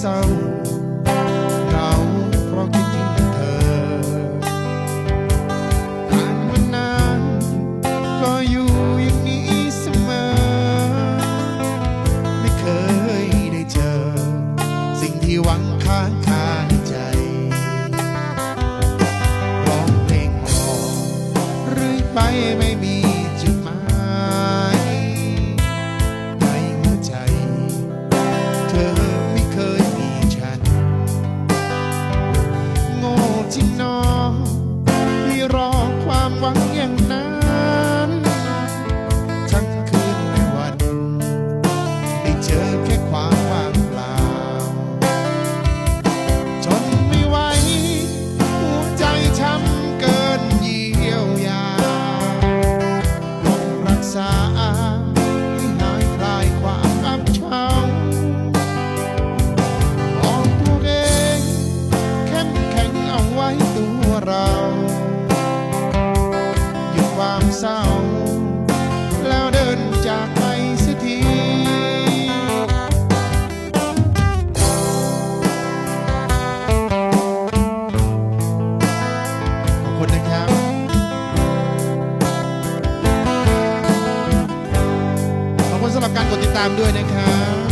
เศร้าเหาเพราะคิดถึงเธอผ่านมานานก็อยู่อย่างนี้เสมอ ไม่เคยได้เจอ สิ่งที่หวังค้างคาในใจร้องเพลงขอหรือยไปไม่มี เราหยุดความเศร้า แล้วเดินจากไปสักทีขอบคุณนะครับขอบคุณสำหรับการกดติดตามด้วยนะครับ